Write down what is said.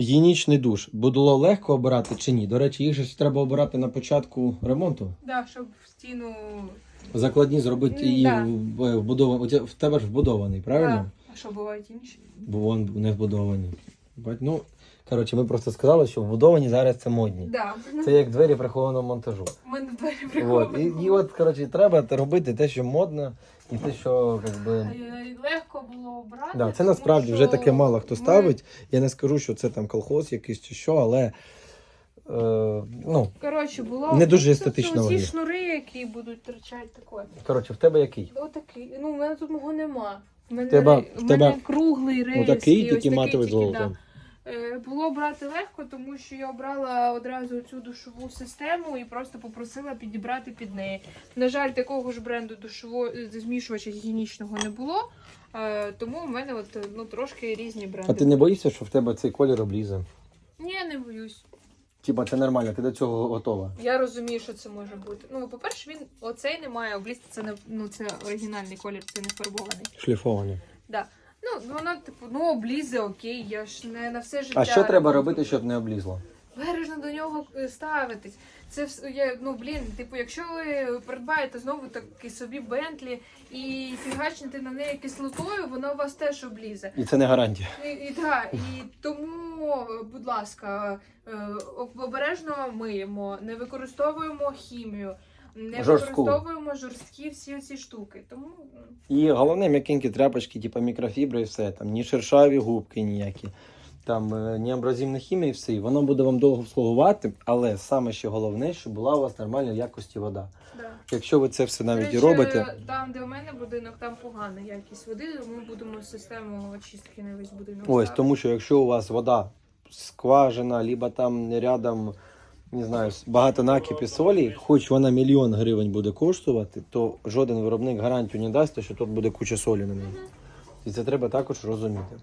Гігієнічний душ. Було легко обирати чи ні? До речі, їх же ж треба обирати на початку ремонту. Да, щоб в стіну. Закладні зробити М, її да. в- вбудований. В тебе ж вбудований, правильно? Да. А що бувають інші? Бо вон не вбудовані. Ну, коротше, ми просто сказали, що вбудовані зараз це модні. Да. Це як двері прихованого монтажу. У мене двері От. І, приховані. і от, коротше, треба те робити те, що модно, і те, що як би. Е, Легко було обрати. Да, це тому насправді вже що таке мало хто ми- ставить. Я не скажу, що це там колхоз якийсь чи що, але е, ну, Коротше, було Не дуже естетично Це ці виглядає. шнури, які будуть торчати таке. коротше, в тебе який? Отакий. Ну, в мене тут мого нема. В мене, Тебе- в в тебе мене круглий рейс. Отакий, і ось тільки такий матовий з тільки, золотом. да. Е, Було брати легко, тому що я обрала одразу цю душову систему і просто попросила підібрати під неї. На жаль, такого ж бренду душового змішувача гігієнічного не було. е, Тому в мене от ну трошки різні бренди. А ти не боїшся, що в тебе цей колір облізе? Ні, не боюсь. Типа, це нормально, ти до цього готова. Я розумію, що це може бути. Ну, по-перше, він оцей не має облізти, це не ну це оригінальний колір, це не фарбований. Шліфовані. Ну, воно, типу, ну облізе, окей, я ж не на все життя. А що треба робити, щоб не облізло? Бережно до нього е, ставитись. Це вс- я, ну блін, типу, якщо ви придбаєте знову таки собі Бентлі і фігачните на неї кислотою, воно у вас теж облізе. І це не гарантія. І, і, да, і тому, будь ласка, е, обережно миємо, не використовуємо хімію, не Жорстку. використовуємо жорсткі всі ці штуки. Тому І головне м'якенькі тряпочки, типу мікрофібри і все. Там ні шершаві губки ніякі, там е, ні абразивна хімія і все. І воно буде вам довго слугувати, але саме ще головне, щоб була у вас нормальної якості вода. да. Якщо ви це все До навіть речі, робите, Там, де у мене будинок, там погана якість води, ми будемо систему очистки на весь будинок. ось ставити. тому, що якщо у вас вода скважина, либо там рядом. Не знаю, багато накипі солі, хоч вона мільйон гривень буде коштувати, то жоден виробник гарантію не дасть, що тут буде куча солі на ній. І це треба також розуміти.